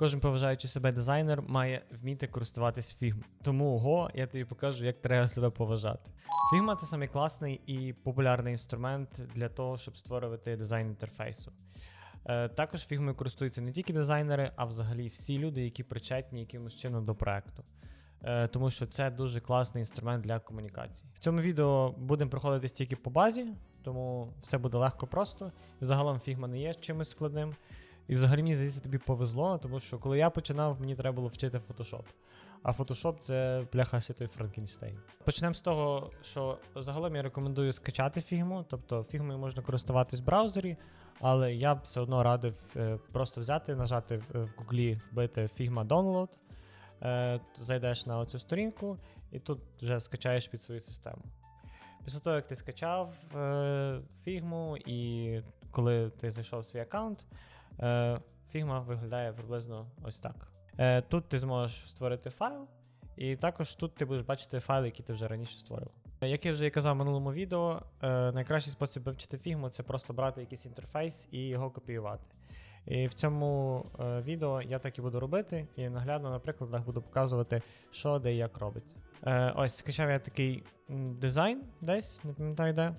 Кожен поважаючи себе дизайнер має вміти користуватись Figma. Тому ого, я тобі покажу, як треба себе поважати. Figma це самий класний і популярний інструмент для того, щоб створювати дизайн інтерфейсу. Е, Також Figma користуються не тільки дизайнери, а взагалі всі люди, які причетні якимось чином до проекту. Е, Тому що це дуже класний інструмент для комунікації. В цьому відео будемо проходитись тільки по базі, тому все буде легко просто. Загалом Figma не є чимось складним. І взагалі мені здається, тобі повезло, тому що коли я починав, мені треба було вчити Photoshop. А Photoshop це бляха святой Франкенштейн. Почнемо з того, що загалом я рекомендую скачати фігму, тобто фігмою можна користуватись в браузері, але я б все одно радив е, просто взяти, нажати в Гуглі, вбити Figma Download, е, зайдеш на оцю сторінку і тут вже скачаєш під свою систему. Після того, як ти скачав е, фігму, і коли ти зайшов в свій аккаунт, е, фігма виглядає приблизно ось так. Е, тут ти зможеш створити файл, і також тут ти будеш бачити файли, які ти вже раніше створив. Як я вже і казав в минулому відео, е, найкращий спосіб вивчити фігму це просто брати якийсь інтерфейс і його копіювати. І в цьому відео я так і буду робити, і наглядно на прикладах буду показувати, що де і як робиться. Ось скачав я такий дизайн десь, не пам'ятаю де,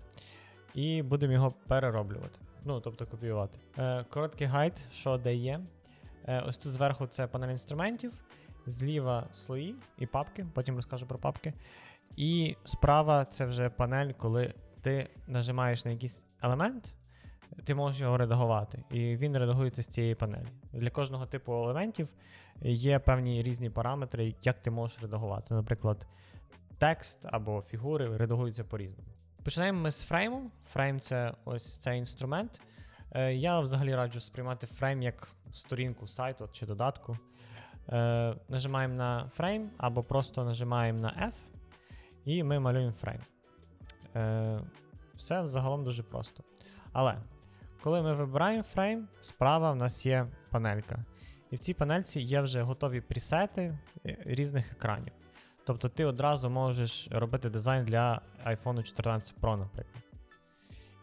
і будемо його перероблювати. Ну, тобто копіювати. Е, короткий гайд, що де є. Е, ось тут зверху це панель інструментів, зліва слої і папки, потім розкажу про папки. І справа це вже панель, коли ти нажимаєш на якийсь елемент, ти можеш його редагувати, і він редагується з цієї панелі. Для кожного типу елементів є певні різні параметри, як ти можеш редагувати. Наприклад, текст або фігури редагуються по-різному. Починаємо ми з фрейму. Фрейм це ось цей інструмент. Е, Я взагалі раджу сприймати фрейм як сторінку сайту чи додатку. Е, Нажимаємо на фрейм або просто нажимаємо на F, і ми малюємо фрейм. Е, Все загалом дуже просто. Але коли ми вибираємо фрейм, справа в нас є панелька. І в цій панельці є вже готові пресети різних екранів. Тобто ти одразу можеш робити дизайн для iPhone 14 Pro, наприклад.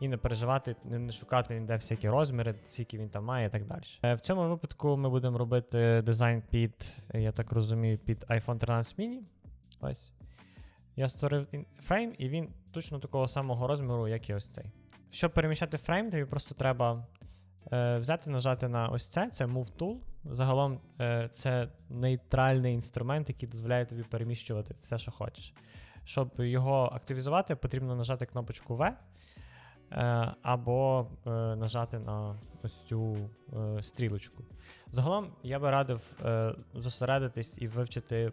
І не переживати, не шукати ніде всякі розміри, скільки він там має і так далі. Е, В цьому випадку ми будемо робити дизайн під, я так розумію, під iPhone 13 mini. Ось. Я створив фрейм, і він точно такого самого розміру, як і ось цей. Щоб переміщати фрейм, тобі просто треба е, взяти, нажати на ось це, це Move Tool. Загалом е, це нейтральний інструмент, який дозволяє тобі переміщувати все, що хочеш. Щоб його активізувати, потрібно нажати кнопочку V. Е, або е, нажати на ось цю стрілочку. Загалом я би радив зосередитись і вивчити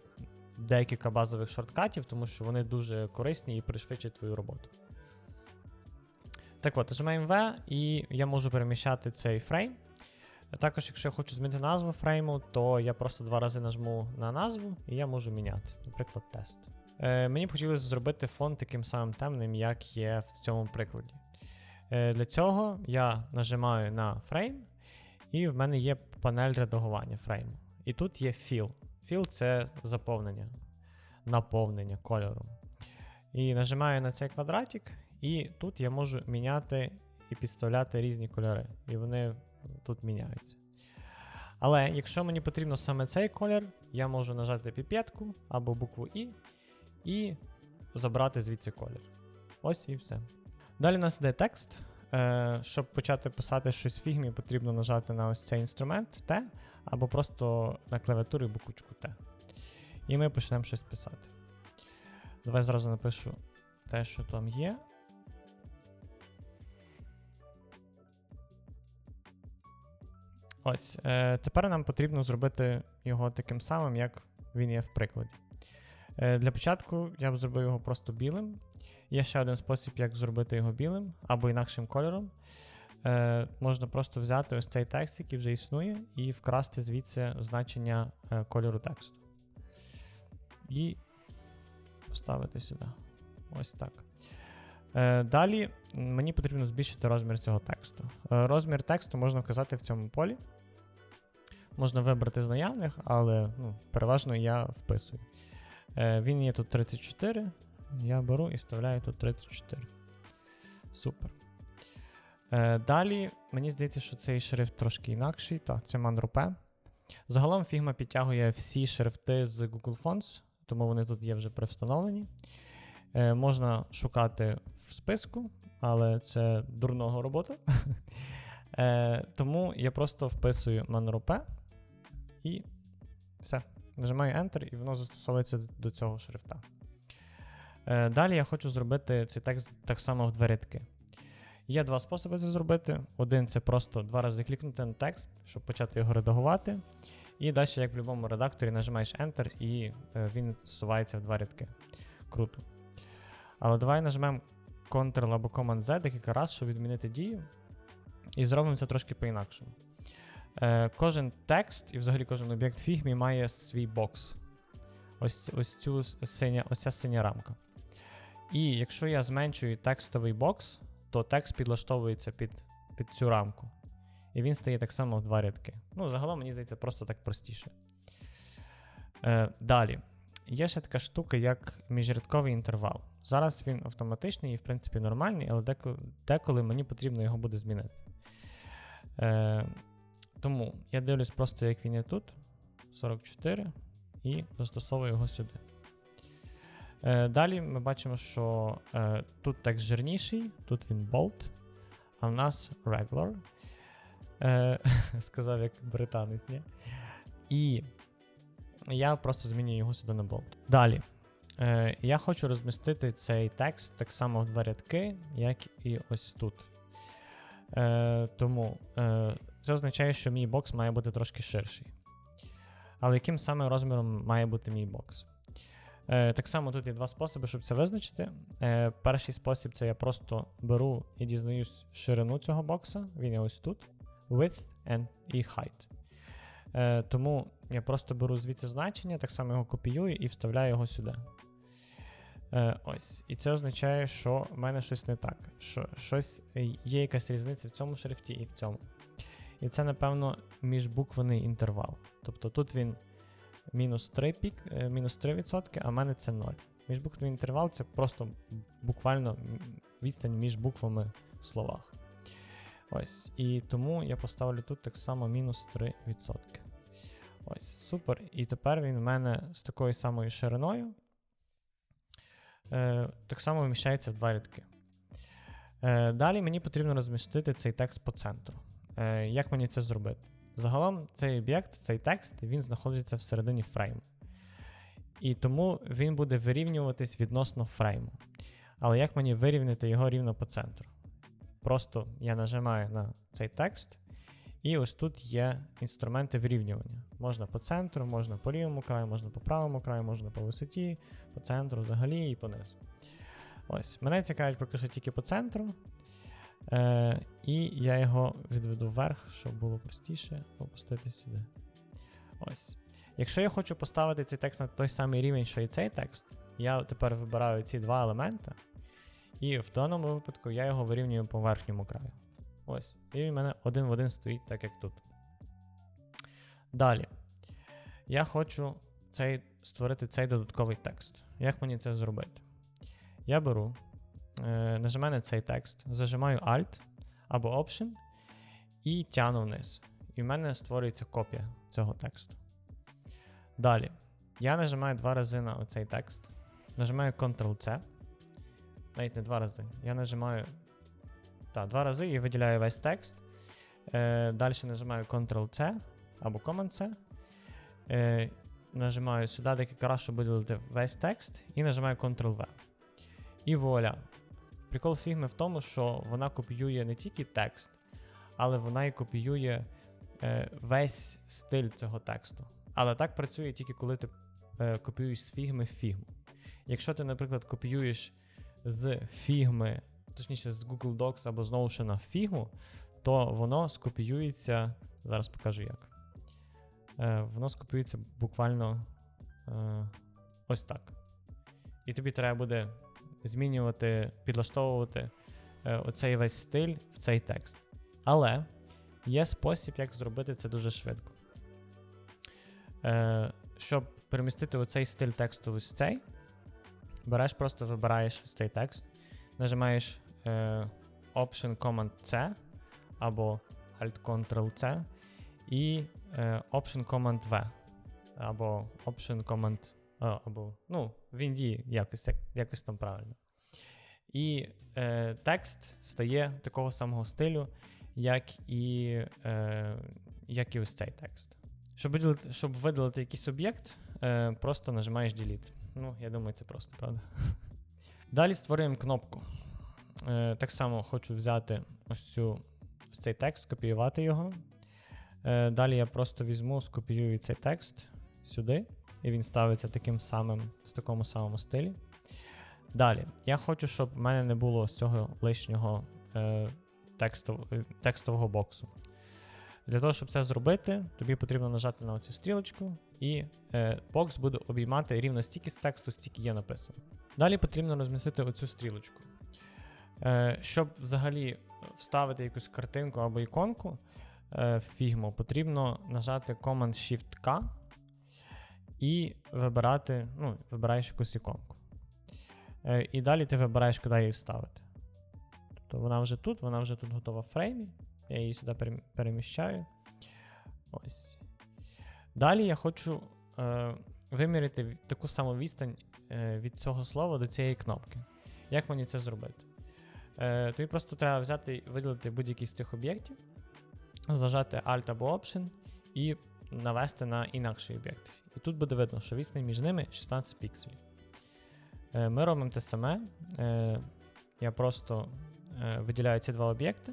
декілька базових шорткатів, тому що вони дуже корисні і пришвидшать твою роботу. Так от, нажимаємо V, і я можу переміщати цей фрейм. Також, якщо я хочу змінити назву фрейму, то я просто два рази нажму на назву і я можу міняти, наприклад, тест. Е, мені б хотілося зробити фон таким самим темним, як є в цьому прикладі. Е, для цього я нажимаю на фрейм, і в мене є панель редагування фрейму. І тут є fill. Fill це заповнення, наповнення кольором. І нажимаю на цей квадратик, і тут я можу міняти і підставляти різні кольори. І вони тут міняються. Але якщо мені потрібно саме цей колір, я можу нажати піпетку або букву І і забрати звідси колір. Ось і все. Далі у нас йде текст. Е, щоб почати писати щось в фігмі, потрібно нажати на ось цей інструмент Т, або просто на клавіатурі буквочку Т. І ми почнемо щось писати. Давай зразу напишу те, що там є. Ось. Е, тепер нам потрібно зробити його таким самим, як він є в прикладі. Е, для початку я б зробив його просто білим. Є ще один спосіб, як зробити його білим або інакшим кольором. Е, можна просто взяти ось цей текст, який вже існує, і вкрасти звідси значення е, кольору тексту. І поставити сюди. Ось так. Е, далі мені потрібно збільшити розмір цього тексту. Е, розмір тексту можна вказати в цьому полі. Можна вибрати з наявних, але ну, переважно я вписую. Е, він є тут 34. Я беру і вставляю тут 34. Супер. Е, далі, мені здається, що цей шрифт трошки інакший. Так, це Manro P. Загалом Figma підтягує всі шрифти з Google Fonts, тому вони тут є вже привстановлені. Е, можна шукати в списку, але це дурного робота. е, тому я просто вписую Manor і все. Нажимаю Enter, і воно застосовується до цього шрифта. Е, далі я хочу зробити цей текст так само в два рядки. Є два способи це зробити. Один це просто два рази клікнути на текст, щоб почати його редагувати. І далі, як в будь-якому редакторі, нажимаєш Enter і е, він зсувається в два рядки. Круто. Але давай нажмемо Ctrl або Command-Z декілька разів, щоб відмінити дію. І зробимо це трошки по-інакшому. Е, Кожен текст і взагалі кожен об'єкт Figma має свій бокс. Ось ось, цю синя, ось ця синя рамка. І якщо я зменшую текстовий бокс, то текст підлаштовується під, під цю рамку. І він стає так само в два рядки. Ну, загалом, мені здається, просто так простіше. Е, Далі. Є ще така штука, як міжрядковий інтервал. Зараз він автоматичний і, в принципі, нормальний, але деколи мені потрібно його буде змінити. Е, Тому я дивлюсь просто, як він є тут. 44, і застосовую його сюди. Е, Далі ми бачимо, що е, тут текст жирніший, тут він bold, а в нас regular. Е, Сказав як британець, ні? І я просто змінюю його сюди на bold. Далі. Е, Я хочу розмістити цей текст так само в два рядки, як і ось тут. Е, Тому е, це означає, що мій бокс має бути трошки ширший. Але яким саме розміром має бути мій бокс? Е, Так само тут є два способи, щоб це визначити. Е, Перший спосіб це я просто беру і дізнаюсь ширину цього бокса. Він є ось тут. Width and і height. Е, Тому я просто беру звідси значення, так само його копіюю і вставляю його сюди. Е, Ось. І це означає, що в мене щось не так. Що щось е, є якась різниця в цьому шрифті і в цьому. І це, напевно, міжбуквений інтервал. Тобто тут він мінус 3 пік, е, мінус 3%, а в мене це 0. Міжбуквений інтервал це просто буквально відстань між буквами в словах. Ось. І тому я поставлю тут так само мінус 3%. Ось, супер. І тепер він в мене з такою самою шириною. Е, так само вміщається в два рядки. Е, далі мені потрібно розмістити цей текст по центру. Е, як мені це зробити? Загалом цей об'єкт, цей текст, він знаходиться всередині фрейму. І тому він буде вирівнюватись відносно фрейму. Але як мені вирівняти його рівно по центру? Просто я нажимаю на цей текст, і ось тут є інструменти вирівнювання. Можна по центру, можна по лівому краю, можна по правому краю, можна по висоті, по центру взагалі і по низу. Ось, мене цікавить поки що тільки по центру. Е, І я його відведу вверх, щоб було простіше опустити сюди. Ось. Якщо я хочу поставити цей текст на той самий рівень, що і цей текст, я тепер вибираю ці два елементи. І в даному випадку я його вирівнюю по верхньому краю. Ось. І в мене один в один стоїть, так як тут. Далі. Я хочу цей, створити цей додатковий текст. Як мені це зробити? Я беру, нажимаю на цей текст, зажимаю Alt або Option і тяну вниз. І в мене створюється копія цього тексту. Далі. Я нажимаю два рази на оцей текст. Нажимаю Ctrl-C. Навіть не два рази. Я нажимаю. Так, два рази і виділяю весь текст. Е, Далі нажимаю Ctrl-C або Command-C. Е, Нажимаю сюди декілька разів, щоб весь текст, і нажимаю Ctrl-V. І вуаля. Прикол фігми в тому, що вона копіює не тільки текст, але вона і копіює е, весь стиль цього тексту. Але так працює тільки коли ти е, копіюєш з фігми фігму. Якщо ти, наприклад, копіюєш з фігми, точніше з Google Docs або з Notion фігму, то воно скопіюється. Зараз покажу як. Е, воно скопіюється буквально е, ось так. І тобі треба буде змінювати, підлаштовувати е, оцей весь стиль в цей текст. Але є спосіб, як зробити це дуже швидко. Е, щоб перемістити оцей стиль тексту ось цей, береш, просто вибираєш ось цей текст, нажимаєш е, Option Command C або Alt Ctrl C і Option Command V. Або Option Command. Або, ну, в Індії якось, як, якось там правильно. І е, текст стає такого самого стилю, як і, е, як і ось цей текст. Щоб виділити, щоб видалити якийсь об'єкт, е, просто нажимаєш Delete. Ну, я думаю, це просто, правда. Далі створюємо кнопку. Е, так само хочу взяти ось, цю, ось цей текст, скопіювати його. Е, далі я просто візьму, скопіюю цей текст сюди, і він ставиться таким самим, в такому самому стилі. Далі, я хочу, щоб в мене не було ось цього лишнього е, текстов, е, текстового боксу. Для того, щоб це зробити, тобі потрібно нажати на цю стрілочку, і е, бокс буде обіймати рівно стільки з тексту, стільки є написано. Далі потрібно розмістити оцю стрілочку. Е, щоб взагалі вставити якусь картинку або іконку е, в потрібно нажати Command-Shift-K і вибирати, ну, вибираєш якусь іконку. Е, і далі ти вибираєш, куди її вставити. Тобто вона вже тут, вона вже тут готова в фреймі. Я її сюди переміщаю. Ось. Далі я хочу е, виміряти таку саму відстань е, від цього слова до цієї кнопки. Як мені це зробити? Е, тобі просто треба взяти виділити будь-який з цих об'єктів, зажати Alt або Option і навести на інакший об'єкт. І тут буде видно, що відстань між ними 16 пікселів. Е, ми робимо те саме. Е, я просто е, виділяю ці два об'єкти.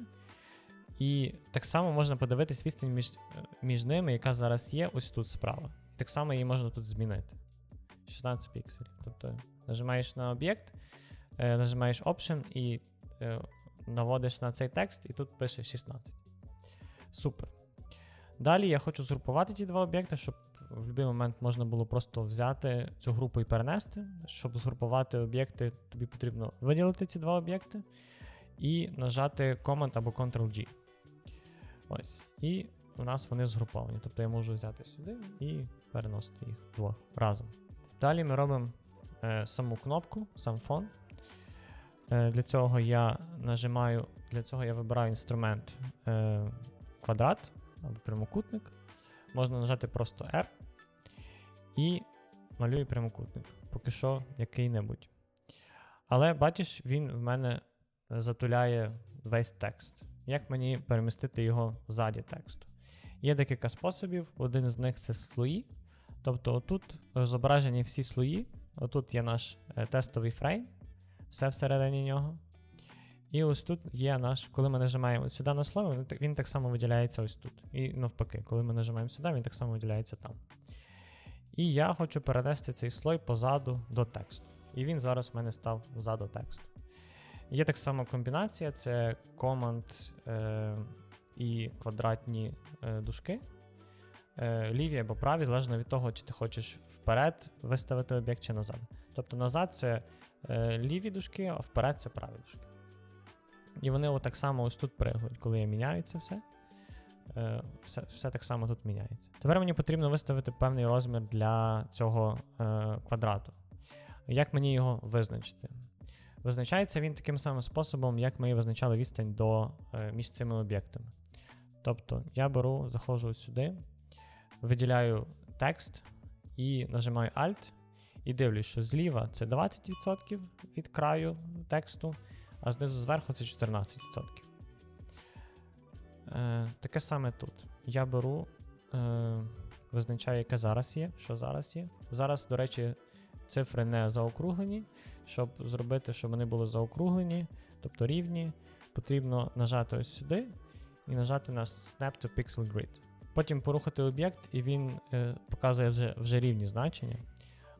І так само можна подивитись відстань між, між ними, яка зараз є, ось тут справа. Так само її можна тут змінити. 16 пікселів. Тобто нажимаєш на об'єкт, нажимаєш Option і наводиш на цей текст, і тут пише 16. Супер. Далі я хочу згрупувати ті два об'єкти, щоб в будь-який момент можна було просто взяти цю групу і перенести. Щоб згрупувати об'єкти, тобі потрібно виділити ці два об'єкти і нажати Command або Ctrl-G. Ось. І у нас вони згруповані. Тобто я можу взяти сюди і переносити їх двох разом. Далі ми робимо е, саму кнопку, сам фон. Е, для цього я нажимаю, для цього я вибираю інструмент е, квадрат або прямокутник. Можна нажати просто R і малюю прямокутник. Поки що який-небудь. Але бачиш, він в мене затуляє весь текст. Як мені перемістити його ззаді тексту? Є декілька способів. Один з них це слої. Тобто, отут зображені всі слої. Отут є наш е, тестовий фрейм, все всередині нього. І ось тут є наш, коли ми нажимаємо сюди на слово, він так- само виділяється ось тут. І навпаки, коли ми нажимаємо сюди, він так само виділяється там. І я хочу перенести цей слой позаду до тексту. І він зараз в мене став ззаду тексту. Є так само комбінація: це Command е, і квадратні е, дужки. Е, ліві або праві, залежно від того, чи ти хочеш вперед виставити об'єкт чи назад. Тобто назад це е, ліві дужки, а вперед це праві дужки. І вони отак само ось тут пригають, коли я міняю це все. Е, все, все так само тут міняється. Тепер мені потрібно виставити певний розмір для цього е, квадрату. Як мені його визначити? Визначається він таким самим способом, як ми визначали відстань до, е, між цими об'єктами. Тобто я беру, заходжу сюди, виділяю текст і нажимаю Alt, і дивлюсь, що зліва це 20% від краю тексту, а знизу зверху це 14%. Е, таке саме тут. Я беру, е, визначаю, яке зараз є, що зараз є. Зараз, до речі, цифри не заокруглені. Щоб зробити, щоб вони були заокруглені, тобто рівні, потрібно нажати ось сюди і нажати на Snap to Pixel Grid. Потім порухати об'єкт, і він е, показує вже, вже рівні значення.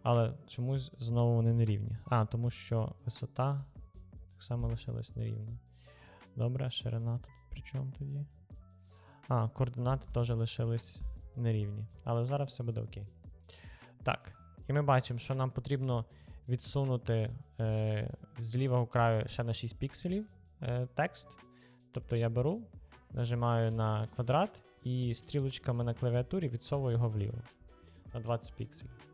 Але чомусь знову вони не рівні. А, тому що висота само лишилась нерівна. Добре, ширина тут при чому тоді? А, координати теж лишились нерівні. Але зараз все буде окей. Так, і ми бачимо, що нам потрібно відсунути е, з лівого краю ще на 6 пікселів е, текст. Тобто я беру, нажимаю на квадрат і стрілочками на клавіатурі відсовую його вліво на 20 пікселів.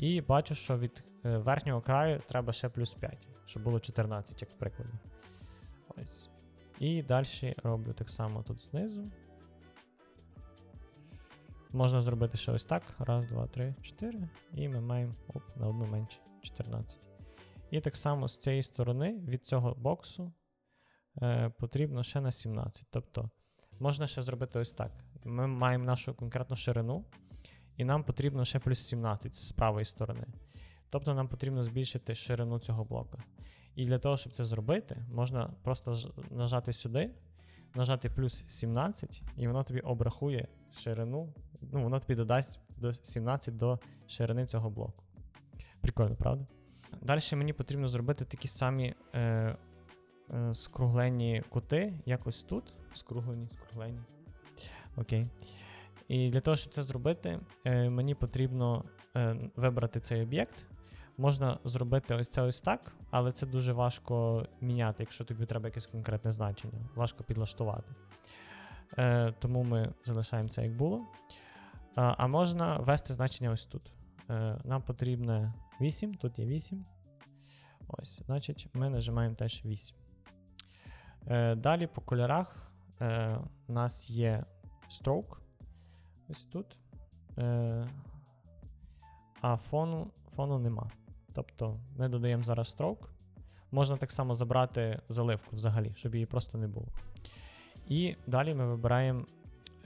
І бачу, що від е, верхнього краю треба ще плюс 5, щоб було 14, як в прикладі. Ось. І далі роблю так само тут знизу. Можна зробити ще ось так. Раз, два, три, чотири. І ми маємо оп, на одну менше 14. І так само з цієї сторони від цього боксу е, потрібно ще на 17. Тобто можна ще зробити ось так. Ми маємо нашу конкретну ширину, і нам потрібно ще плюс 17 з правої сторони. Тобто нам потрібно збільшити ширину цього блока. І для того, щоб це зробити, можна просто нажати сюди, нажати плюс 17, і воно тобі обрахує ширину. Ну, воно тобі додасть до 17 до ширини цього блоку. Прикольно, правда? Далі мені потрібно зробити такі самі е, е, скруглені кути, якось тут. Скруглені, скруглені. Окей. І для того, щоб це зробити, е, мені потрібно е, вибрати цей об'єкт. Можна зробити ось це ось так, але це дуже важко міняти, якщо тобі треба якесь конкретне значення. Важко підлаштувати. Е, тому ми залишаємо це як було. А, можна ввести значення ось тут. Нам потрібно 8, тут є 8. Ось, значить, ми нажимаємо теж 8. Е, далі по кольорах у нас є stroke. Ось тут. Е, а фону, фону нема. Тобто ми додаємо зараз stroke. Можна так само забрати заливку взагалі, щоб її просто не було. І далі ми вибираємо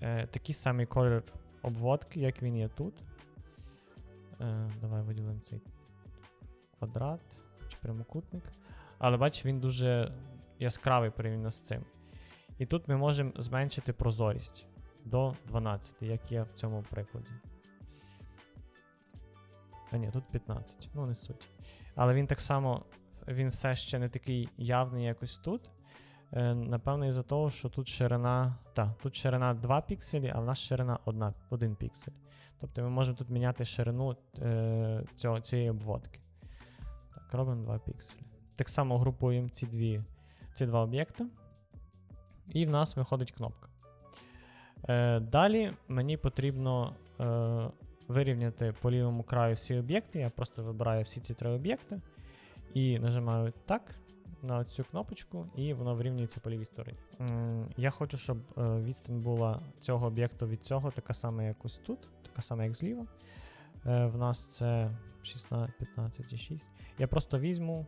е, такий самий колір обводки, як він є тут. Е, давай виділимо цей квадрат чи прямокутник. Але бачиш, він дуже яскравий порівняно з цим. І тут ми можемо зменшити прозорість до 12, як є в цьому прикладі. А ні, тут 15. Ну, не суть. Але він так само, він все ще не такий явний якось тут. Е, напевно, із-за того, що тут ширина. Так, тут ширина 2 пікселі, а в нас ширина 1, 1 піксель. Тобто ми можемо тут міняти ширину е, цього, цієї обводки. Так, робимо 2 пікселі. Так само групуємо ці, дві, ці два об'єкти. І в нас виходить кнопка. Е, далі мені потрібно е, вирівняти по лівому краю всі об'єкти. Я просто вибираю всі ці три об'єкти і нажимаю так на цю кнопочку, і воно вирівнюється по лівій стороні. Я хочу, щоб е, відстань була цього об'єкту від цього, така сама, як ось тут, така сама, як зліва. В нас це 16, 15 і 6. Я просто візьму,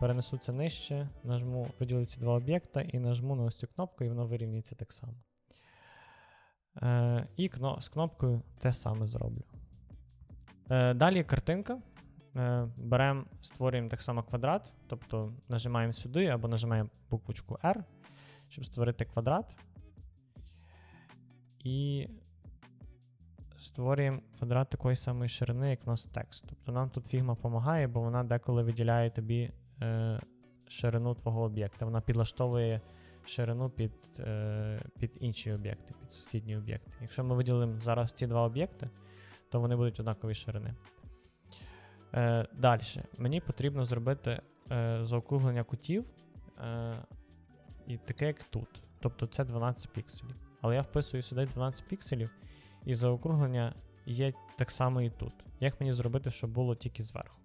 перенесу це нижче, нажму виділю ці два об'єкта і нажму на ось цю кнопку, і воно вирівнюється так само. Е, і з кнопкою те саме зроблю. Е, далі картинка. Е, беремо, створюємо так само квадрат, тобто нажимаємо сюди або нажимаємо буквочку R, щоб створити квадрат. І створюємо квадрат такої самої ширини, як у нас текст. Тобто нам тут фігма допомагає, бо вона деколи виділяє тобі е, ширину твого об'єкта. Вона підлаштовує ширину під, е, під інші об'єкти, під сусідні об'єкти. Якщо ми виділимо зараз ці два об'єкти, то вони будуть однакові ширини. Е, Далі. Мені потрібно зробити е, заокруглення кутів і таке, як тут. Тобто це 12 пікселів. Але я вписую сюди 12 пікселів, і заокруглення є так само і тут. Як мені зробити, щоб було тільки зверху?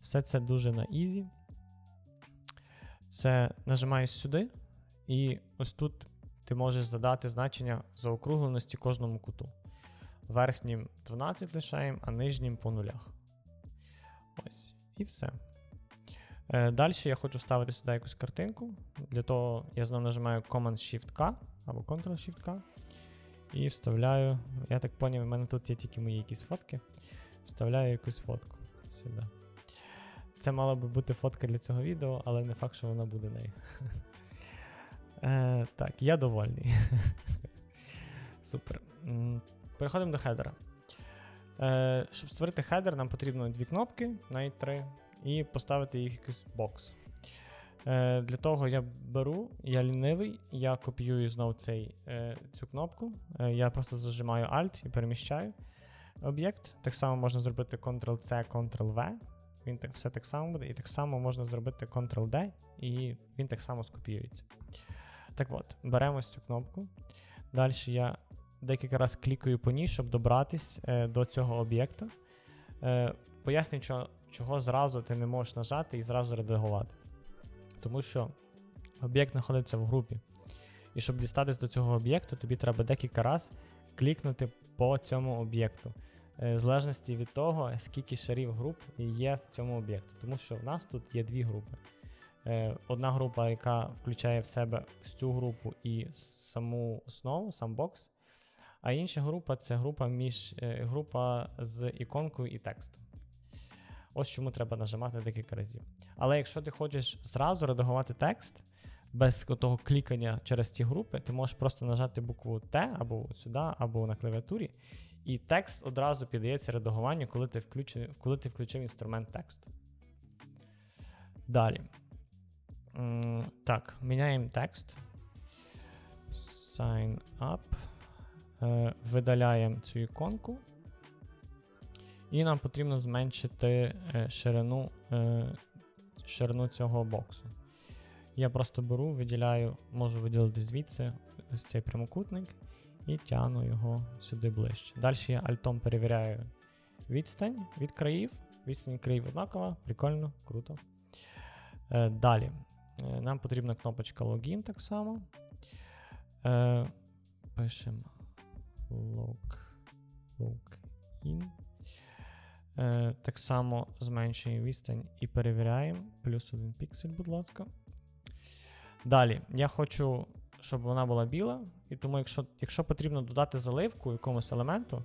Все це дуже на ізі. Це нажимаєш сюди, і ось тут ти можеш задати значення заокругленості кожному куту. Верхнім 12 лишаємо, а нижнім по нулях. Ось. І все. Е, Далі я хочу вставити сюди якусь картинку. Для того я знову нажимаю Command-Shift-K або Ctrl-Shift-K. І вставляю. Я так поняв, у мене тут є тільки мої якісь фотки. Вставляю якусь фотку сюди. Це мала би бути фотка для цього відео, але не факт, що вона буде нею. Е, так, я довольний. Супер. Переходимо до хедера. Е, щоб створити хедер, нам потрібно дві кнопки, навіть три, і поставити їх в якийсь бокс. Е, для того я беру, я лінивий, я копіюю знову цей, е, цю кнопку. Е, я просто зажимаю Alt і переміщаю об'єкт. Так само можна зробити Ctrl-C, Ctrl-V. Він так, все так само буде. І так само можна зробити Ctrl-D, і він так само скопіюється. Так от, беремо цю кнопку. Далі я декілька разів клікаю по ній, щоб добратись е, до цього об'єкта. Е, поясню, чого, чого зразу ти не можеш нажати і зразу редагувати. Тому що об'єкт знаходиться в групі. І щоб дістатись до цього об'єкту, тобі треба декілька разів клікнути по цьому об'єкту. Е, В залежності від того, скільки шарів груп є в цьому об'єкті. Тому що в нас тут є дві групи. Е, Одна група, яка включає в себе цю групу і саму основу, сам бокс. А інша група це група між е, група з іконкою і текстом. Ось чому треба нажимати декілька разів. Але якщо ти хочеш зразу редагувати текст без того клікання через ці групи, ти можеш просто нажати букву Т або сюди, або на клавіатурі, і текст одразу піддається редагуванню, коли ти включив, коли ти включив інструмент текст. Далі. Так, міняємо текст. Sign up. Е, Видаляємо цю іконку. І нам потрібно зменшити е, ширину, е, ширину цього боксу. Я просто беру, виділяю, можу виділити звідси ось цей прямокутник і тягну його сюди ближче. Далі я альтом перевіряю відстань від країв. Відстань країв однакова, прикольно, круто. Далі. Е, нам потрібна кнопочка Login так само. Е, пишемо log, login. Е, так само зменшуємо відстань і перевіряємо. Плюс один піксель, будь ласка. Далі, я хочу, щоб вона була біла, і тому, якщо, якщо потрібно додати заливку якомусь елементу,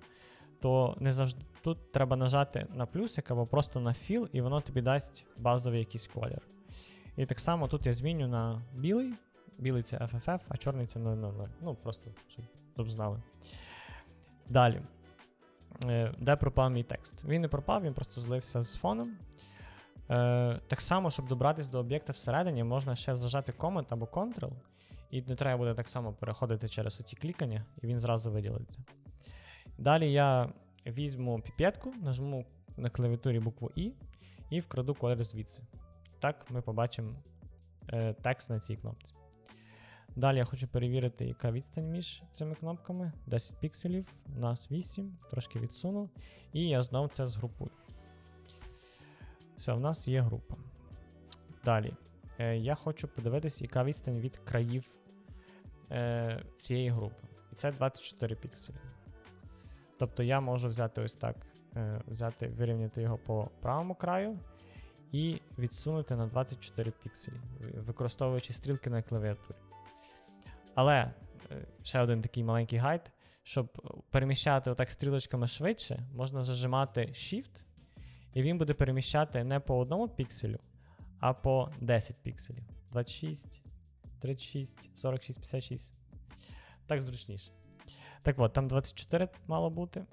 то не завжди тут треба нажати на плюсик або просто на fill, і воно тобі дасть базовий якийсь колір. І так само тут я зміню на білий. Білий це FFF, а чорний це 000. Ну, просто, щоб, знали. Далі. Е, Де пропав мій текст? Він не пропав, він просто злився з фоном. Е, так само, щоб добратися до об'єкта всередині, можна ще зажати Command або Ctrl, і не треба буде так само переходити через оці клікання, і він зразу виділиться. Далі я візьму піпетку, нажму на клавіатурі букву І і вкраду колір звідси. Так ми побачимо е, текст на цій кнопці. Далі я хочу перевірити, яка відстань між цими кнопками. 10 пікселів, у нас 8, трошки відсуну. І я знов це згрупую. Все, в нас є група. Далі. Е, я хочу подивитися, яка відстань від країв е, цієї групи. І це 24 пікселі. Тобто я можу взяти ось так, взяти, вирівняти його по правому краю і відсунути на 24 пікселі, використовуючи стрілки на клавіатурі. Але е, ще один такий маленький гайд. Щоб переміщати отак стрілочками швидше, можна зажимати Shift, і він буде переміщати не по одному пікселю, а по 10 пікселів. 26, 36, 46, 56. Так зручніше. Так от, там 24 мало бути.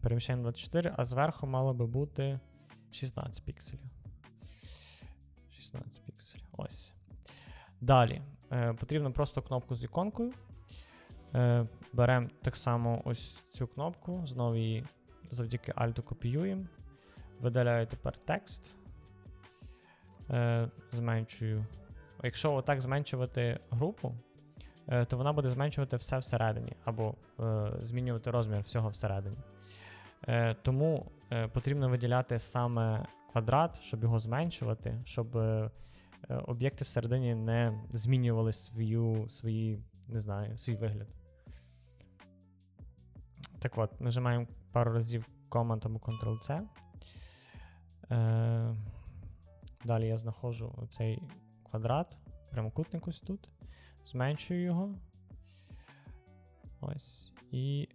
Переміщаємо 24, а зверху мало би бути 16 пікселів. 16 пікселів. Ось. Далі. Е, потрібно просто кнопку з іконкою. Е, беремо так само ось цю кнопку, знову її завдяки Alt копіюємо. Видаляю тепер текст. Е, зменшую. Якщо отак зменшувати групу, е, то вона буде зменшувати все всередині, або е, змінювати розмір всього всередині. Е, тому е, потрібно виділяти саме квадрат, щоб його зменшувати, щоб е, об'єкти всередині не змінювали свою, свої, не знаю, свій вигляд. Так от, нажимаємо пару разів Command або Ctrl-C. Далі я знаходжу цей квадрат, прямокутник ось тут. Зменшую його. Ось. І.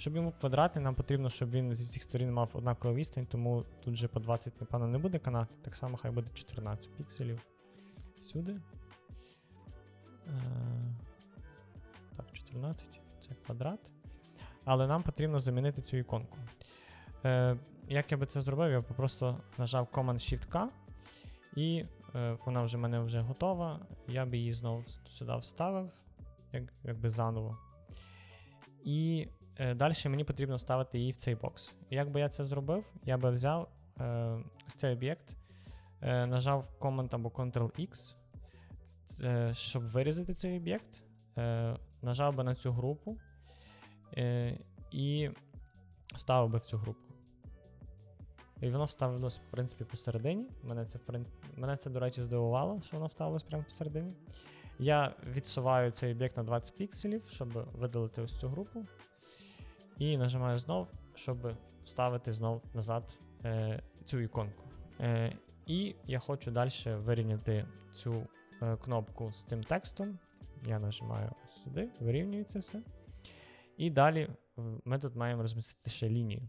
Щоб йому квадратний, нам потрібно, щоб він зі всіх сторін мав однакову відстань, тому тут вже по 20, напевно, не буде канати. Так само хай буде 14 пікселів. Сюди. Е, так, 14. Це квадрат. Але нам потрібно замінити цю іконку. Е, як я би це зробив, я просто нажав Command-Shift-K, і е, вона вже в мене вже готова. Я би її знову сюди вставив, як, якби заново. І далі мені потрібно вставити її в цей бокс. Як би я це зробив, я би взяв е, ось цей об'єкт, е, нажав Command або Ctrl-X, е, щоб вирізати цей об'єкт, е, нажав би на цю групу е, і вставив би в цю групу. І воно вставилось, в принципі, посередині. Мене це, в прин- Мене це, до речі, здивувало, що воно вставилось прямо посередині. Я відсуваю цей об'єкт на 20 пікселів, щоб видалити ось цю групу. І нажимаю знов, щоб вставити знов назад е, цю іконку. Е, і я хочу далі вирівняти цю е, кнопку з цим текстом. Я нажимаю сюди, вирівнюю це все. І далі ми тут маємо розмістити ще лінію.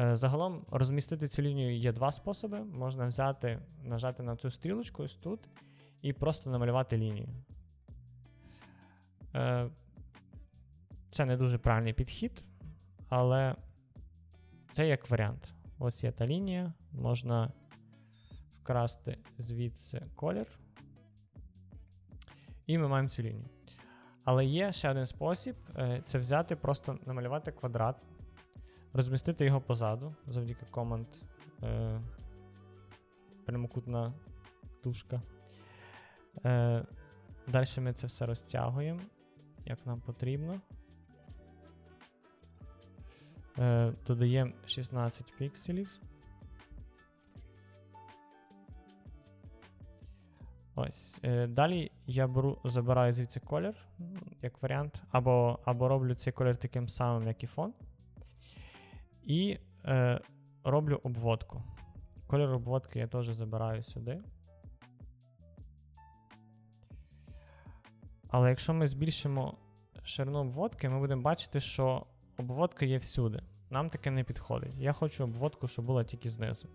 Е, Загалом розмістити цю лінію є два способи. Можна взяти, нажати на цю стрілочку ось тут і просто намалювати лінію. Це не дуже правильний підхід, але це як варіант. Ось є та лінія, можна вкрасти звідси колір. І ми маємо цю лінію. Але є ще один спосіб: е, це взяти, просто намалювати квадрат, розмістити його позаду завдяки команд е, прямокутна тушка. Е, Далі ми це все розтягуємо, як нам потрібно. Е, додаємо 16 пікселів. Ось. Е, далі я беру, забираю звідси колір, як варіант, або, або роблю цей колір таким самим, як і фон. І е, роблю обводку. Колір обводки я теж забираю сюди. Але якщо ми збільшимо ширину обводки, ми будемо бачити, що обводка є всюди. Нам таке не підходить. Я хочу обводку, щоб була тільки знизу.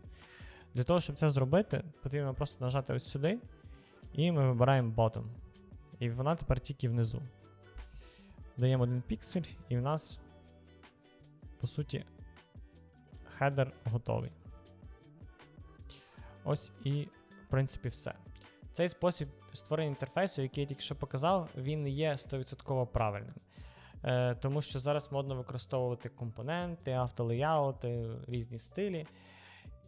Для того, щоб це зробити, потрібно просто нажати ось сюди, і ми вибираємо bottom. І вона тепер тільки внизу. Даємо один піксель, і в нас, по суті, хедер готовий. Ось і, в принципі, все. Цей спосіб створення інтерфейсу, який я тільки що показав, він не є 100% правильним. Е, тому що зараз модно використовувати компоненти, автолеяути, різні стилі.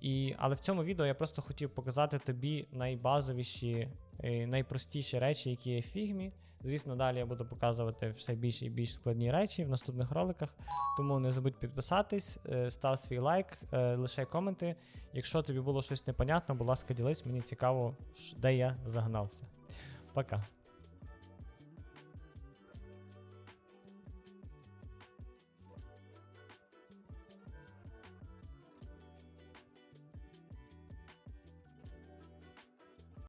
І, але в цьому відео я просто хотів показати тобі найбазовіші, е, найпростіші речі, які є в фігмі. Звісно, далі я буду показувати все більше і більш складні речі в наступних роликах. Тому не забудь підписатись, е, став свій лайк, лишай коменти. Якщо тобі було щось непонятно, будь ласка, ділись, мені цікаво, де я загнався. Пока.